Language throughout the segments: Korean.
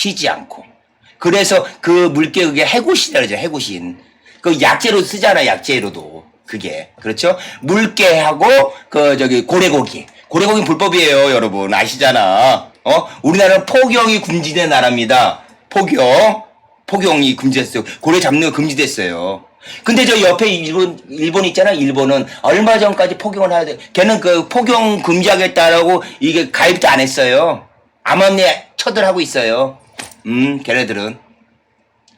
쉬지 않고. 그래서 그 물개 그게 해고신이라고 그러죠. 해고신. 그 약재로 쓰잖아. 약재로도. 그게. 그렇죠? 물개하고 그 저기 고래고기. 고래고기 불법이에요, 여러분. 아시잖아. 어? 우리나라는 포경이 금지된 나라입니다. 포경. 포경이 금지됐어요. 고래 잡는 거 금지됐어요. 근데 저 옆에 일본, 일본 있잖아, 일본은. 얼마 전까지 포경을 해야 돼. 걔는 그 포경 금지하겠다라고 이게 가입도 안 했어요. 암암리에 처들하고 있어요. 음, 걔네들은.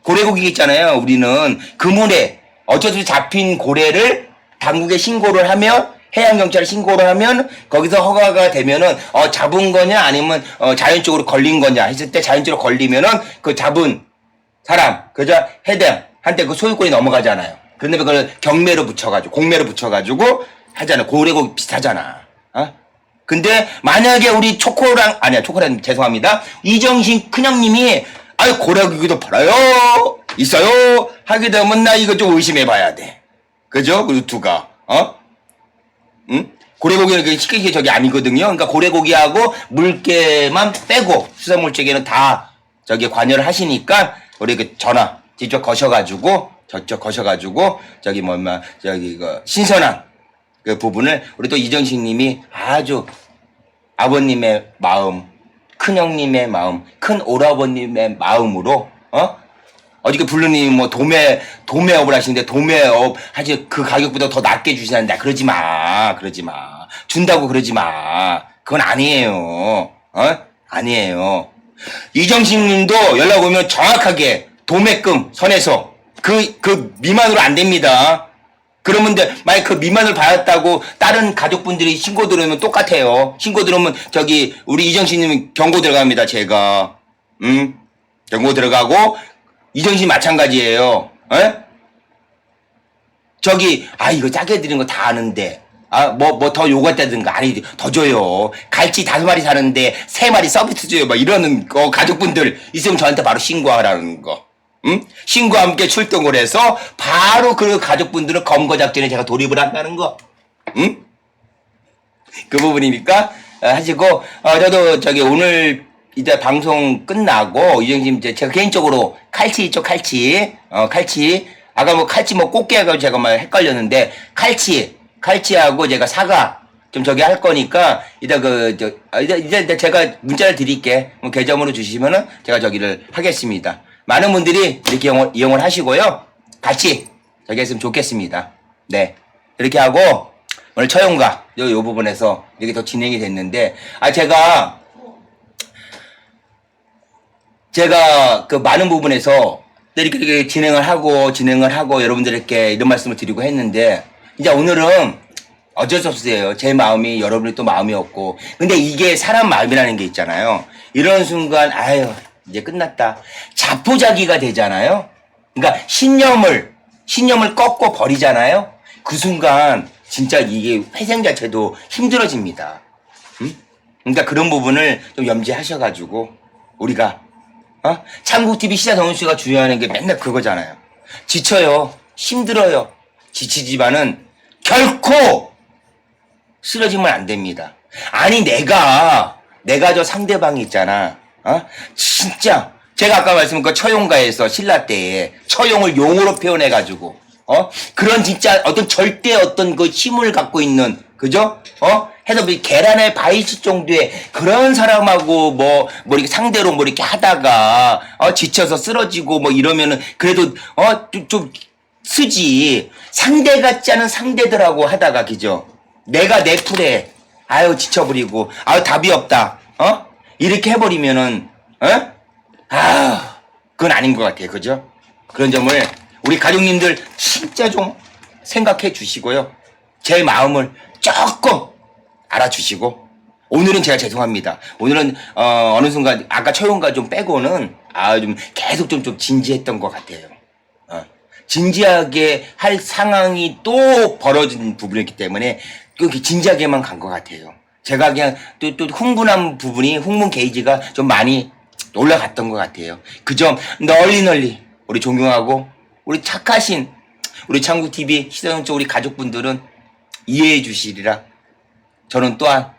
고래고기 있잖아요. 우리는 그물에 어쩔 수 없이 잡힌 고래를 당국에 신고를 하면 해양경찰에 신고를 하면 거기서 허가가 되면은 어 잡은 거냐 아니면 어 자연적으로 걸린 거냐 했을 때 자연적으로 걸리면은 그 잡은 사람 그저 해당 한테 그 소유권이 넘어가잖아요. 그런데 그걸 경매로 붙여가지고 공매로 붙여가지고 하잖아. 고래고기 비슷하잖아. 어? 근데 만약에 우리 초코랑 아니야 초코랑 죄송합니다. 이정신 큰형님이 아유 고래고기도 팔아요? 있어요? 하게 되면 나 이거 좀 의심해 봐야 돼. 그죠? 그 유튜가. 어? 응? 고래고기는 그 쉽게 저기 아니거든요. 그러니까 고래고기하고 물개만 빼고 수산물찌개는 다 저기 관여를 하시니까 우리 그 전화 직접 거셔가지고 저쪽 거셔가지고 저기 뭐마 저기 그 신선한 그 부분을 우리 또 이정식 님이 아주 아버님의 마음, 큰 형님의 마음, 큰 오라버님의 마음으로 어? 어저께 블루님이 뭐 도매 도매업을 하시는데 도매업 하지 그 가격보다 더 낮게 주시는데 그러지 마, 그러지 마, 준다고 그러지 마, 그건 아니에요, 어? 아니에요. 이정식님도 연락 오면 정확하게 도매금 선에서 그그 미만으로 안 됩니다. 그러면 데 만약 그 미만을 받았다고 다른 가족분들이 신고 들어오면 똑같아요. 신고 들어오면 저기 우리 이정신님 경고 들어갑니다. 제가 음 경고 들어가고 이정신 마찬가지예요. 에? 저기 아 이거 짜게 드린 거 다 아는데 아 뭐 뭐 더 요구했다든가 아니 더 줘요. 갈치 다섯 마리 사는데 세 마리 서비스 줘요. 뭐 이러는 거 가족분들 있으면 저한테 바로 신고하라는 거. 응? 신고와 함께 출동을 해서 바로 그 가족분들은 검거 작전에 제가 돌입을 한다는 거. 응? 그 부분이니까 어, 하시고 어, 저도 저기 오늘 이제 방송 끝나고 이정님 이제 제가 개인적으로 칼치 있죠 칼치 어 칼치 아까 뭐 칼치 뭐 꽃게 하고 제가 막 헷갈렸는데 칼치 칼치하고 제가 사과 좀 저기 할 거니까 이따 그저 이제 이제 제가 문자를 드릴게 뭐 계정으로 주시면은 제가 저기를 하겠습니다. 많은 분들이 이렇게 이용을, 이용을 하시고요. 같이 저기 했으면 좋겠습니다. 네. 이렇게 하고 오늘 처용가 요, 요 부분에서 이렇게 더 진행이 됐는데 아 제가 제가 그 많은 부분에서 이렇게, 이렇게 진행을 하고 진행을 하고 여러분들에게 이런 말씀을 드리고 했는데 이제 오늘은 어쩔 수 없어요. 제 마음이 여러분이 또 마음이 없고 근데 이게 사람 마음이라는 게 있잖아요. 이런 순간 아유 이제 끝났다. 자포자기가 되잖아요. 그러니까 신념을 신념을 꺾고 버리잖아요. 그 순간 진짜 이게 회생 자체도 힘들어집니다. 음? 그러니까 그런 부분을 좀 염지하셔가지고 우리가 어? 창국 TV 시사 정훈 씨가 주의하는 게 맨날 그거잖아요. 지쳐요, 힘들어요, 지치지만은 결코 쓰러지면 안 됩니다. 아니 내가 내가 저 상대방이 있잖아. 어? 진짜 제가 아까 말씀한 그 처용가에서 신라 때에 처용을 용으로 표현해 가지고 어? 그런 진짜 어떤 절대 어떤 그 힘을 갖고 있는 그죠? 어? 해서 뭐 계란에 바위치 정도의 그런 사람하고 뭐, 뭐 이렇게 상대로 뭐 이렇게 하다가, 어, 지쳐서 쓰러지고 뭐 이러면은 그래도, 어, 좀, 좀 쓰지. 상대 같지 않은 상대들하고 하다가, 그죠? 내가 내 풀에, 아유, 지쳐버리고, 아유, 답이 없다. 어? 이렇게 해버리면은, 어? 아, 그건 아닌 것 같아요. 그죠? 그런 점을 우리 가족님들 진짜 좀 생각해 주시고요. 제 마음을 조금 알아주시고 오늘은 제가 죄송합니다. 오늘은 어, 어느 순간 아까 처용가 좀 빼고는 아 좀 계속 좀 좀 진지했던 것 같아요. 어, 진지하게 할 상황이 또 벌어진 부분이기 때문에 그렇게 진지하게만 간 것 같아요. 제가 그냥 또, 또 흥분한 부분이 흥분 게이지가 좀 많이 올라갔던 것 같아요. 그 점 널리 널리 우리 존경하고 우리 착하신 우리 창국TV 시사연 쪽 우리 가족분들은 이해해 주시리라 저는 또한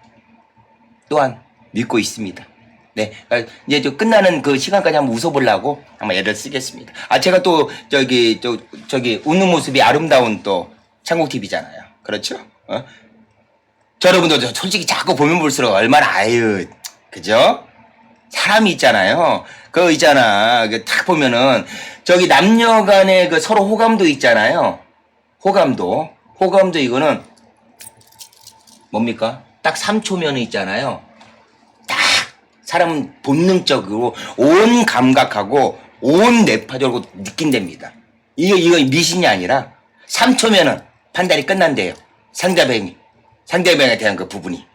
또한 믿고 있습니다. 네, 아, 이제 저 끝나는 그 시간까지 한번 웃어보려고 한번 애를 쓰겠습니다. 아, 제가 또 저기 저 저기 웃는 모습이 아름다운 또 창국 TV잖아요. 그렇죠? 어? 저 여러분들 저 솔직히 자꾸 보면 볼수록 얼마나 아유, 그죠? 사람이 있잖아요. 그거 있잖아. 그딱 보면은 저기 남녀 간의 그 서로 호감도 있잖아요. 호감도. 호감도 이거는 뭡니까? 딱 3초면 있잖아요. 딱 사람은 본능적으로 온 감각하고 온 뇌파적으로 느낀답니다. 이거 이거 미신이 아니라 3초면은 판단이 끝난대요. 상대방이 상대방에 대한 그 부분이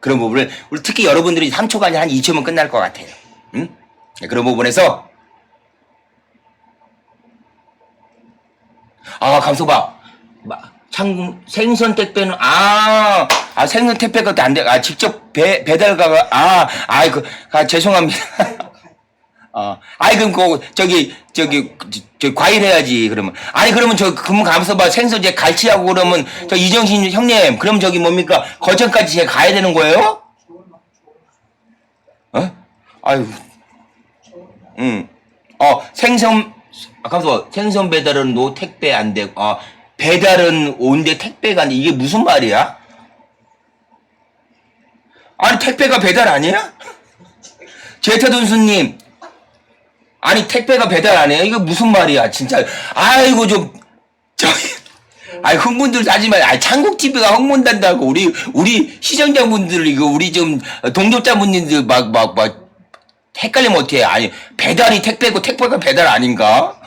그런 부분을 우리 특히 여러분들이 3초가 아니라 한 2초면 끝날 것 같아요. 응? 네, 그런 부분에서 아 감소봐 창 생선 택배는 아, 아 생선 택배가 안 돼. 아 직접 배 배달가가 아, 아이 그 아, 죄송합니다. 어, 아이 그럼 그 저기 저기 저, 저 과일 해야지 그러면 아니 그러면 저 그러면 가면서 봐 생선 이제 갈치하고 그러면 저 이정신 형님 그럼 저기 뭡니까 거천까지 제가 가야 되는 거예요? 어? 아유, 응. 어 생선 아 가면서 생선 배달은 노 택배 안 되고 아 배달은 온데 택배가 안 돼. 이게 무슨 말이야? 아니 택배가 배달 아니야? 제타돈수님 아니 택배가 배달 안 해요? 이거 무슨 말이야 진짜 아이고 좀 저기 아이 흥분들 하지 마. 아 창국 TV가 흥분된다고 우리 우리 시청자분들 이거 우리 좀 동접자분들 막 막 막 헷갈리면 어떡해 아니 배달이 택배고 택배가 배달 아닌가?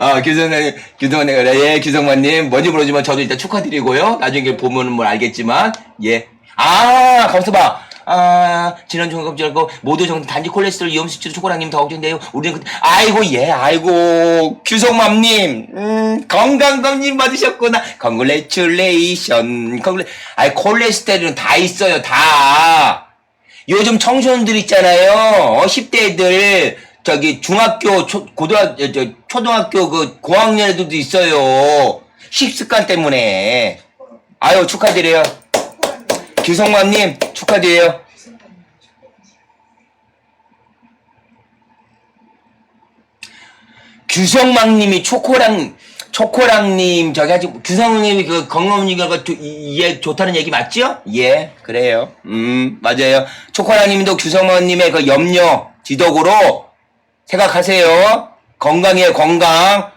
아, 규성님, 규성님, 예, 규성만님, 뭔지 모르지만 저도 일단 축하드리고요. 나중에 보면은 뭘 알겠지만, 예. 아, 감사봐. 아, 지난 종합적고 모두 정도 단지 콜레스테롤 위험 수치로 초코랑님 더 걱정돼요. 우리는, 그, 아이고, 예, 아이고, 규성맘님, 음, 건강검진 받으셨구나. 컨글레츄레이션, 컨글레, 아이, 콜레스테롤은 다 있어요, 다. 요즘 청소년들 있잖아요. 어, 10대 애들 저기 중학교 초, 고등학교 저, 초등학교 그 고학년 애들도 있어요. 식습관 때문에. 아유 축하드려요. 규성맘님 축하드려요. 규성맘님이 초코랑 초코랑님 저기 하지 규성님이 그그 두- 이- 얘 좋다는 얘기 맞죠? 예 그래요. 음 맞아요. 초코랑님도 규성맘님의 그 염려 지덕으로 생각하세요. 건강이에요 건강.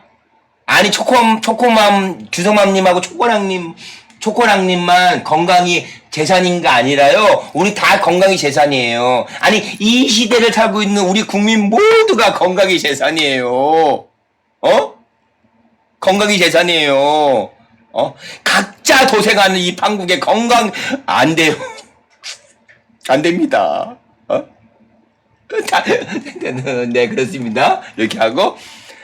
아니 초코 초코맘 규성맘님하고 초코랑님 초코랑님만 건강이 재산인 가 아니라요. 우리 다 건강이 재산이에요. 아니 이 시대를 살고 있는 우리 국민 모두가 건강이 재산이에요. 어? 건강이 재산이에요. 어? 각자 도생하는 이 판국의 건강 안 돼요. 안 됩니다. 어? 다- 네, 그렇습니다. 이렇게 하고.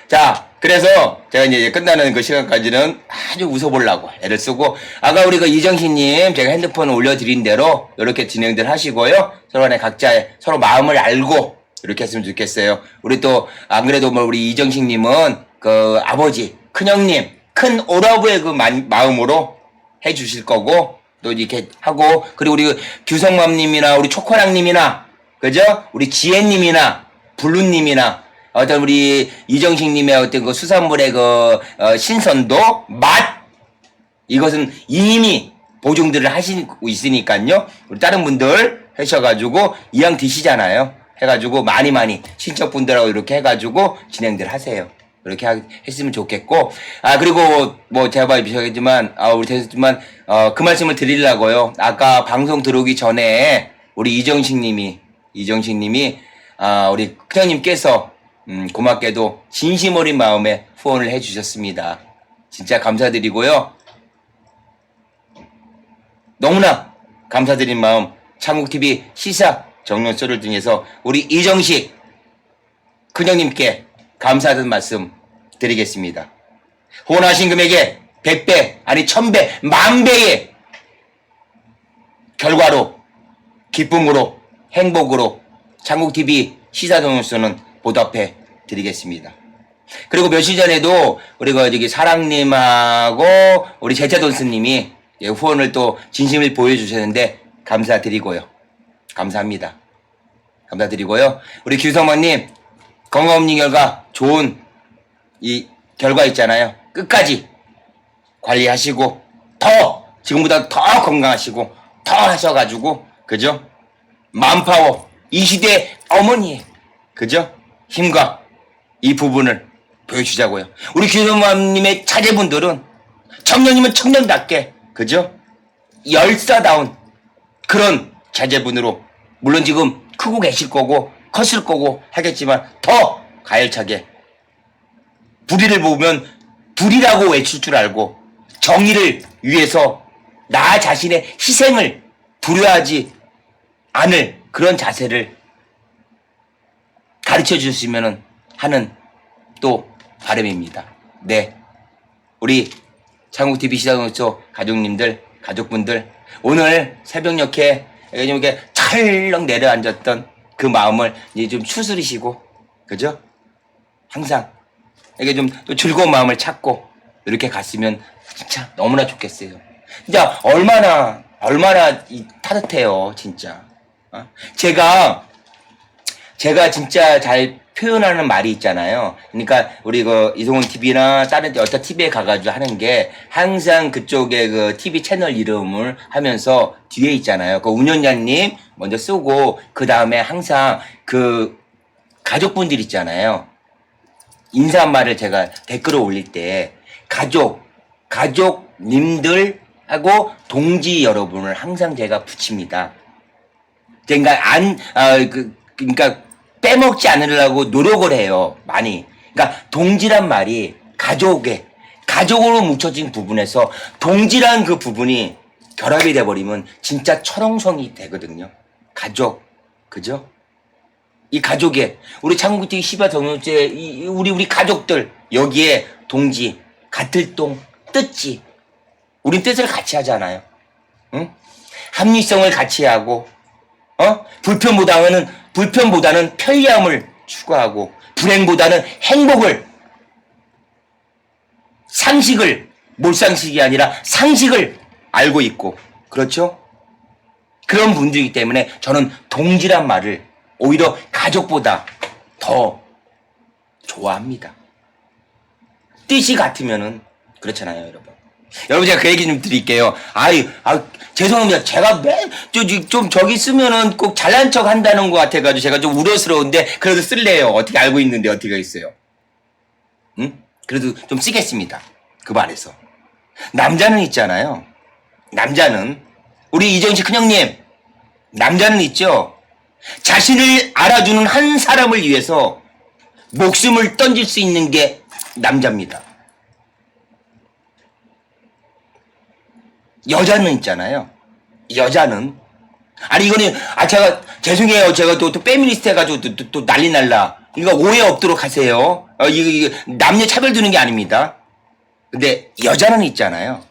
자, 그래서 제가 이제 끝나는 그 시간까지는 아주 웃어보려고 애를 쓰고, 아까 우리 그 이정희님 제가 핸드폰 올려드린 대로 이렇게 진행들 하시고요. 서로 간에 각자 서로 마음을 알고 이렇게 했으면 좋겠어요. 우리 또, 안 그래도 뭐 우리 이정식님은 그 아버지, 큰형님, 큰 오라브의 그 마, 마음으로 해 주실 거고, 또 이렇게 하고, 그리고 우리 그 규성맘님이나 우리 초코랑님이나, 그죠? 우리 지혜님이나, 블루님이나, 어떤 우리 이정식님의 어떤 그 수산물의 그 어, 신선도, 맛, 이것은 이미 보증들을 하시고 있으니까요. 우리 다른 분들 하셔가지고 이왕 드시잖아요. 해가지고 많이 많이 신청분들하고 이렇게 해가지고 진행들 하세요. 이렇게 하- 했으면 좋겠고 아 그리고 뭐 제가 봐주셨겠지만 아 우리 대표지만 어 그 말씀을 드리려고요. 아까 방송 들어오기 전에 우리 이정식님이 이정식님이 아 우리 큰형님께서 음 고맙게도 진심 어린 마음에 후원을 해주셨습니다. 진짜 감사드리고요. 너무나 감사드린 마음 창국TV 시사 썰을 통해서 우리 이정식 큰형님께 감사하는 말씀 드리겠습니다. 후원하신 금액의 100배 아니 1000배 만배의 결과로 기쁨으로 행복으로 창국TV 시사 정론서는 보답해 드리겠습니다. 그리고 며칠 전에도 우리가 저기 사랑님하고 우리 제차돈스님이 예, 후원을 또 진심을 보여주셨는데 감사드리고요. 감사합니다. 감사드리고요. 우리 규성만님 건강검진 결과 좋은 이 결과 있잖아요. 끝까지 관리하시고 더 지금보다 더 건강하시고 더 하셔가지고 그죠? 만파워 이 시대 어머니의 그죠? 힘과 이 부분을 보여주자고요. 우리 규성맘님의 차제분들은 청년이면 청년답게 그죠? 열사다운 그런 자제분으로 물론 지금 크고 계실 거고 컸을 거고 하겠지만 더 가열차게 불의를 보면 불이라고 외칠 줄 알고 정의를 위해서 나 자신의 희생을 두려워하지 않을 그런 자세를 가르쳐 주시면 하는 또 바람입니다. 네. 우리 창국TV 시사동초 가족님들, 가족분들, 오늘 새벽녘에 이렇게 찰렁 내려앉았던 그 마음을 이제 좀 추스리시고, 그죠? 항상 이게 좀 또 즐거운 마음을 찾고 이렇게 갔으면 진짜 너무나 좋겠어요. 진짜 얼마나, 얼마나 이 따뜻해요, 진짜. 어? 제가 제가 진짜 잘 표현하는 말이 있잖아요. 그러니까 우리 그 이송훈 TV나 다른 여타 TV에 가가지고 하는 게 항상 그쪽에 그 TV 채널 이름을 하면서 뒤에 있잖아요. 그 운영자님 먼저 쓰고 그 다음에 항상 그 가족분들 있잖아요. 인사한 말을 제가 댓글을 올릴 때 가족, 가족님들 하고 동지 여러분을 항상 제가 붙입니다. 그러니까 안, 아, 그, 그러니까 빼먹지 않으려고 노력을 해요. 많이. 그러니까 동지란 말이 가족에, 가족으로 뭉쳐진 부분에서 동지란 그 부분이 결합이 돼버리면 진짜 철옹성이 되거든요. 가족. 그죠? 이 가족에, 우리 창국TV 시바 이 우리, 우리 가족들, 여기에 동지, 같을 동, 뜻지. 우린 뜻을 같이 하잖아요. 응? 합리성을 같이 하고, 어? 불편보다는 불편보다는 편리함을 추구하고 불행보다는 행복을 상식을 몰상식이 아니라 상식을 알고 있고 그렇죠? 그런 분들이기 때문에 저는 동지란 말을 오히려 가족보다 더 좋아합니다. 뜻이 같으면은 그렇잖아요, 여러분. 여러분 제가 그 얘기 좀 드릴게요. 아이, 아 죄송합니다. 제가 맨좀 저기 쓰면은 꼭 잘난 척 한다는 것 같아가지고 제가 좀 우려스러운데 그래도 쓸래요. 어떻게 알고 있는데 어떻게 있어요? 응? 그래도 좀 쓰겠습니다. 그 말에서 남자는 있잖아요. 남자는 우리 이정식 큰형님 남자는 있죠. 자신을 알아주는 한 사람을 위해서 목숨을 던질 수 있는 게 남자입니다. 여자는 있잖아요. 여자는 아니 이거는 아 제가 죄송해요. 제가 또, 또 페미니스트 해가지고 또, 또, 또 난리 날라. 이거 오해 없도록 하세요. 어, 이거, 이거 남녀 차별 두는 게 아닙니다. 근데 여자는 있잖아요.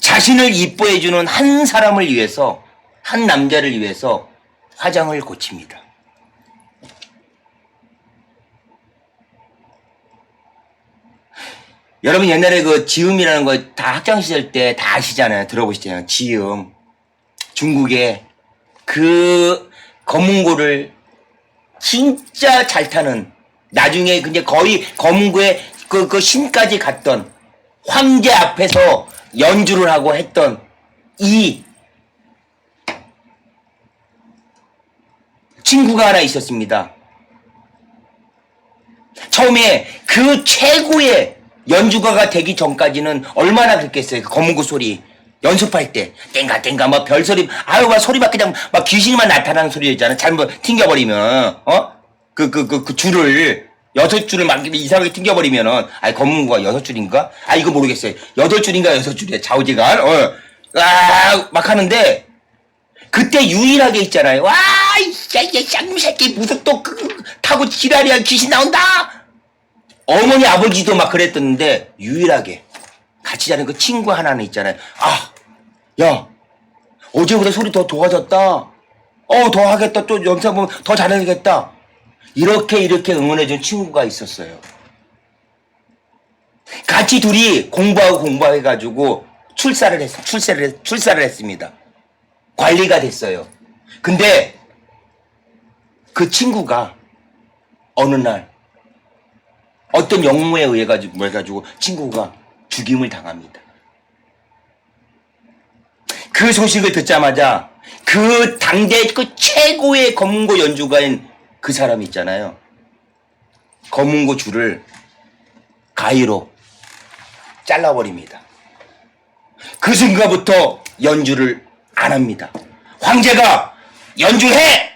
자신을 이뻐해주는 한 사람을 위해서 한 남자를 위해서 화장을 고칩니다. 여러분 옛날에 그 지음이라는 거 다 학창 시절 때 다 아시잖아요. 들어보시잖아요. 지음. 중국의 그 검은고를 진짜 잘 타는 나중에 근데 거의 검은고의 그, 그 신까지 갔던 황제 앞에서 연주를 하고 했던 이 친구가 하나 있었습니다. 처음에 그 최고의 연주가가 되기 전까지는 얼마나 그랬겠어요. 그 검은고 소리. 연습할 때 땡가 땡가 막 별소리 아유 막 소리 막 그냥 막 귀신만 나타나는 소리였잖아. 잘못 튕겨버리면 어? 그 그 그 그 줄을 여섯 줄을 막 이상하게 튕겨버리면은 아니 검은고가 여섯 줄인가? 아 이거 모르겠어요. 여덟 줄인가 여섯 줄이야 좌우지간 어. 아막 하는데 그때 유일하게 있잖아요. 와, 이 쌍놈 새끼 무슨 또 그, 그, 타고 지랄이야 귀신 나온다. 어머니 아버지도 막 그랬던데 유일하게 같이 자는 그 친구 하나는 있잖아요. 아, 야, 어제보다 소리 더 좋아졌다. 어, 더 하겠다. 또 영상 보면 더 잘하겠다. 이렇게 이렇게 응원해준 친구가 있었어요. 같이 둘이 공부하고 공부해가지고 출사를 했, 출세를, 했- 출사를 했습니다. 관리가 됐어요. 근데 그 친구가 어느 날 어떤 영무에 의해 가지고 해가지고 친구가 죽임을 당합니다. 그 소식을 듣자마자 그 당대 그 최고의 검은고 연주가인 그 사람 있잖아요. 검은고 줄을 가위로 잘라버립니다. 그 순간부터 연주를 안 합니다. 황제가 연주해!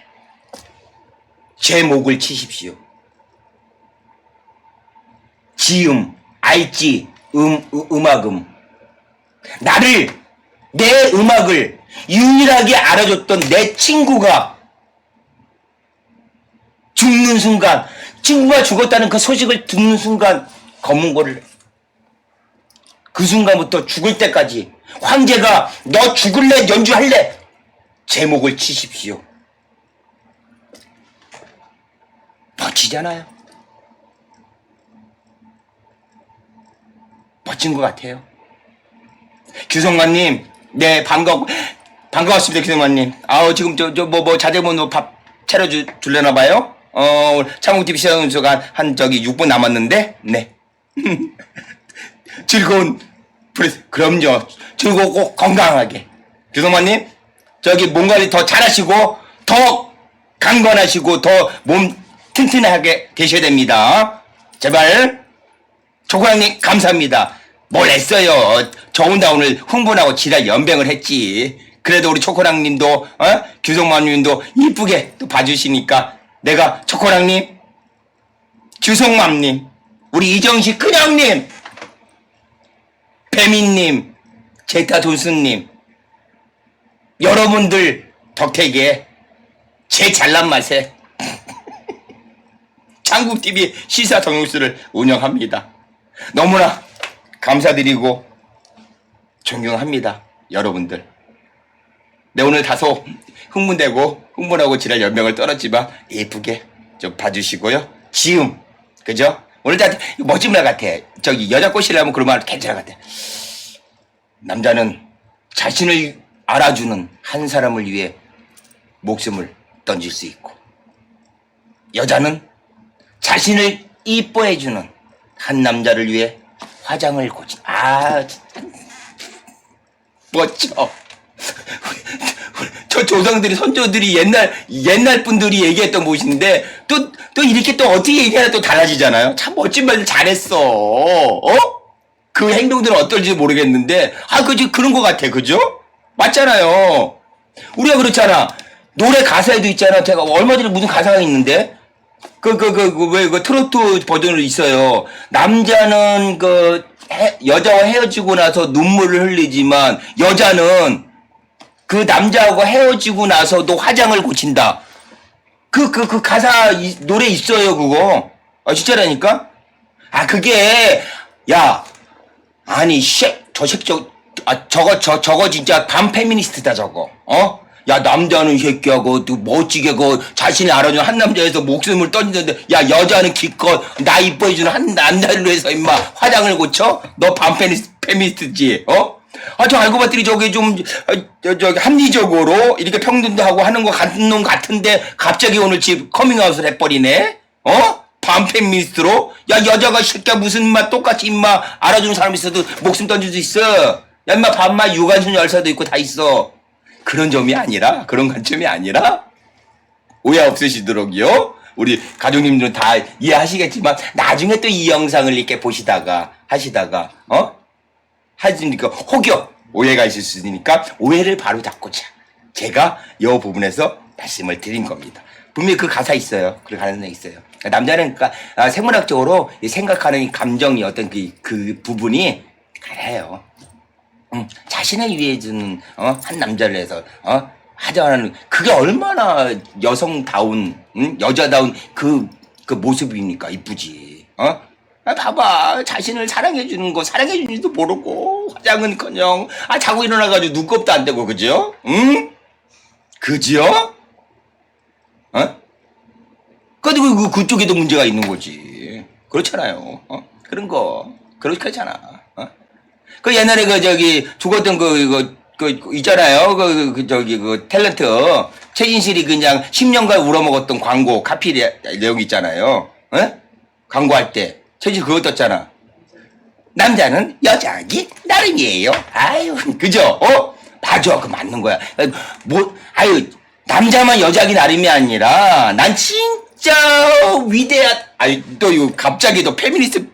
제 목을 치십시오. 지음, 알지, 음, 음, 음악음. 나를, 내 음악을 유일하게 알아줬던 내 친구가 죽는 순간, 친구가 죽었다는 그 소식을 듣는 순간, 검은 고를 그 순간부터 죽을 때까지 황제가 너 죽을래 연주할래 제목을 치십시오. 멋지잖아요. 멋진 것 같아요. 규성만님, 네 반가 반가웠습니다, 규성만님. 아우 지금 저 저 뭐 뭐 자제분 밥 차려주 줄래나 봐요. 어 창국 TV 시청자가 한 저기 6분 남았는데, 네. 즐거운 프레스 그럼요 즐겁고 건강하게 규성만님 저기 몸 관리 더 잘하시고 더 강건하시고 더 몸 튼튼하게 되셔야 됩니다 제발 조광님 감사합니다 뭘 했어요 저 혼자 오늘 흥분하고 지랄 연병을 했지 그래도 우리 초코랑님도 어? 규성맘님도 이쁘게 또 봐주시니까 내가 초코랑님 규성맘님 우리 이정식 큰형님 배민님, 제타 돈스님, 여러분들 덕택에 제 잘난 맛에 창국TV 시사 정용수를 운영합니다. 너무나 감사드리고 존경합니다. 여러분들. 네, 오늘 다소 흥분되고 흥분하고 지랄 연명을 떨었지만 예쁘게 좀 봐주시고요. 지음, 그죠? 오늘 다 멋진 말 같아. 저기 여자 꼬시려면 그런 말 괜찮은 것 같아. 남자는 자신을 알아주는 한 사람을 위해 목숨을 던질 수 있고 여자는 자신을 이뻐해주는 한 남자를 위해 화장을 고친 아 멋져. 저 조상들이 선조들이 옛날 옛날 분들이 얘기했던 것인데 또 또 이렇게 또 어떻게 얘기하나 또 달라지잖아요. 참 멋진 말들 잘했어. 어? 그 행동들은 어떨지 모르겠는데. 아 그지 그런 것 같아. 그죠? 맞잖아요. 우리가 그렇잖아. 노래 가사에도 있잖아. 제가 얼마 전에 무슨 가사가 있는데 그 그 그 왜 그 트로트 버전으로 있어요. 남자는 그 해- 여자와 헤어지고 나서 눈물을 흘리지만 여자는 그 남자하고 헤어지고 나서도 화장을 고친다. 그 그 그 가사 이- 노래 있어요 그거? 아 진짜라니까? 아 그게 야 아니 쉐저 새끼 저 아, 저거 저 저거 진짜 반 페미니스트다 저거. 어? 야 남자는 이 새끼야 그또 멋지게 그 자신을 알아주는 한 남자에서 목숨을 던지는데 야 여자는 기껏 나 이뻐해주는 한 남자를 위해서 임마 화장을 고쳐? 너 반 페미니스트지 어? 아 저 알고 봤더니 저기 좀 어, 저, 저기 합리적으로 이렇게 평등도 하고 하는 거 같은 놈 같은데 갑자기 오늘 집 커밍아웃을 해버리네 어? 반페미니스트로? 야 여자가 새끼야 무슨 인마 똑같이 인마 알아주는 사람 있어도 목숨 던질 수 있어 야 인마 반마 유관순 열사도 있고 다 있어 그런 점이 아니라 그런 관점이 아니라 오해 없으시도록요 우리 가족님들은 다 이해하시겠지만 나중에 또 이 영상을 이렇게 보시다가 하시다가 어? 하시니까 혹여 오해가 있을 수 있으니까 오해를 바로 잡고자 제가 이 부분에서 말씀을 드린 겁니다. 분명히 그 가사 있어요. 그 가능성이 있어요. 남자는 그러니까 아, 생물학적으로 이 생각하는 이 감정이 어떤 그, 그 부분이 그래요. 음, 자신을 위해 주는 어? 한 남자를 해서 어? 하자는 그게 얼마나 여성다운 응? 여자다운 그, 그 모습입니까 이쁘지 어? 아, 봐봐 자신을 사랑해 주는 거 사랑해 주는지도 모르고 화장은커녕 아 자고 일어나가지고 눈곱도 안 되고 그죠? 응? 그죠? 어? 그래도 그, 그- 그쪽에도 문제가 있는 거지 그렇잖아요 어? 그런 거 그렇게 하잖아 어? 그 옛날에 그 저기 죽었던 그, 그, 그 있잖아요. 그, 그 저기 그 탤런트 최진실이 그냥 10년간 울어먹었던 광고 카피 내- 내용 있잖아요. 에? 광고할 때 최진실 그거 떴잖아. 남자는 여자기 나름이에요. 아유, 그죠? 어? 맞아. 그 맞는 거야. 뭐, 아유, 남자만 여자기 나름이 아니라, 난 진짜 위대한, 아유, 또 이거 갑자기 또 페미니스트,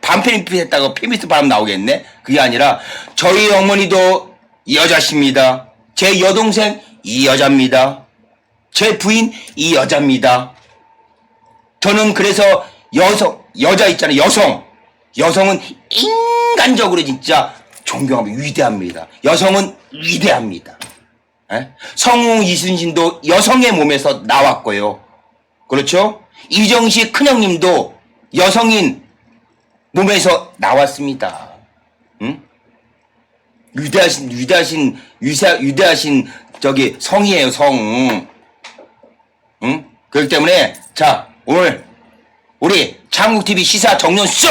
반페미니스트 했다고 페미니스트 바람 나오겠네? 그게 아니라, 저희 어머니도 여자십니다. 제 여동생, 이 여자입니다. 제 부인, 이 여자입니다. 저는 그래서 여성, 여자 있잖아요. 여성. 여성은 인간적으로 진짜 존경하고 위대합니다. 여성은 위대합니다. 예? 성우 이순신도 여성의 몸에서 나왔고요. 그렇죠? 이정식 큰형님도 여성인 몸에서 나왔습니다. 응? 위대하신, 위대하신, 위사, 위대하신 저기 성이에요, 성. 응? 그렇기 때문에, 자, 오늘 우리 창국TV 시사 정년 쇼!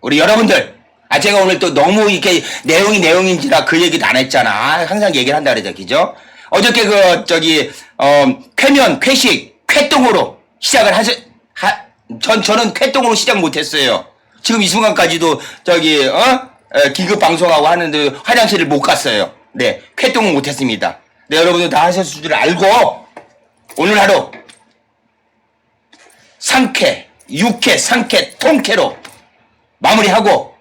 우리 여러분들, 아, 제가 오늘 또 너무 이렇게 내용이 내용인지라 그 얘기도 안 했잖아. 아, 항상 얘기를 한다 그러죠, 그죠? 어저께 그, 저기, 어, 쾌면, 쾌식, 쾌똥으로 시작을 하셔, 하, 전, 저는 쾌똥으로 시작 못했어요. 지금 이 순간까지도 저기, 어? 에, 긴급 방송하고 하는데 화장실을 못 갔어요. 네, 쾌똥은 못했습니다. 네, 여러분들 다 하셨을 줄 알고, 오늘 하루, 상쾌, 육쾌, 상쾌, 통쾌로 마무리하고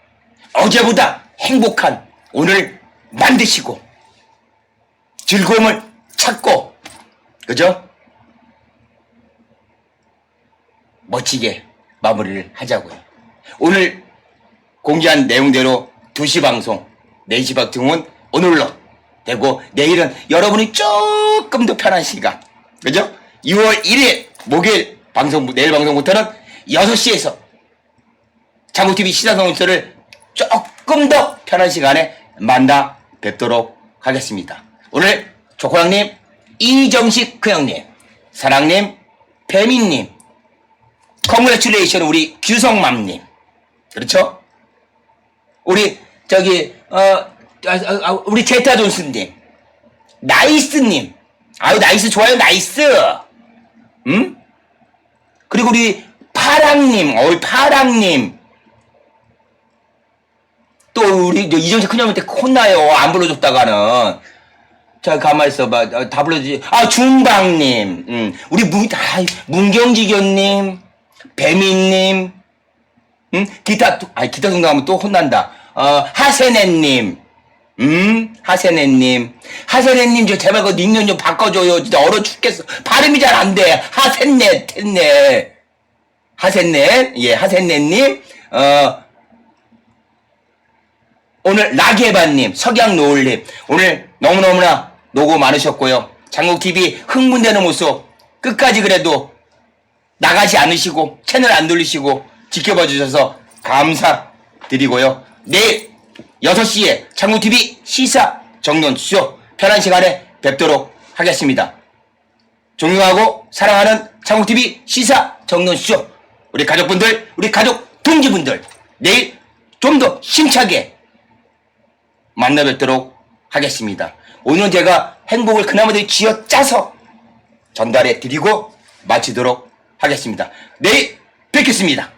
어제보다 행복한 오늘 만드시고 즐거움을 찾고 그죠? 멋지게 마무리를 하자고요. 오늘 공개한 내용대로 2시 방송, 4시 방송은 오늘로 되고 내일은 여러분이 조금 더 편한 시간 그죠? 2월 1일 목요일 방송 내일 방송부터는 6시에서 장국TV 시사성우서를 조금 더 편한 시간에 만나 뵙도록 하겠습니다. 오늘 조코양님, 이정식 그형님, 사랑님, 배민님, 컨그레츄레이션 우리 규성맘님, 그렇죠? 우리 저기 어 아, 아, 아, 우리 제타 존스님, 나이스님, 아유 나이스 좋아요 나이스, 음? 그리고 우리 파랑님, 어이 파랑님. 또 우리 저 이정식 큰형한테 혼나요. 안 불러줬다가는. 자 가만 있어봐. 어, 다 불러주지. 아 중방님, 음. 우리 문, 아, 문경지교님, 배민님, 음 기타, 또- 아 기타 등장하면 또 혼난다. 어 하세네님. 음, 하세네님. 하세네님, 저 제발 그 닉네임 좀 바꿔줘요. 진짜 얼어 죽겠어. 발음이 잘 안 돼. 하세네, 텐네. 하세네, 예, 하세네님. 어, 오늘 라게바님, 석양노을님. 오늘 너무너무나 노고 많으셨고요. 장국TV 흥분되는 모습 끝까지 그래도 나가지 않으시고 채널 안 돌리시고 지켜봐 주셔서 감사드리고요. 내일 6시에 창구TV 시사 정론쇼 편한 시간에 뵙도록 하겠습니다. 존경하고 사랑하는 창국TV 시사 정론쇼 우리 가족분들, 우리 가족 동지분들 내일 좀더 힘차게 만나 뵙도록 하겠습니다. 오늘은 제가 행복을 그나마도 쥐어 짜서 전달해 드리고 마치도록 하겠습니다. 내일 뵙겠습니다.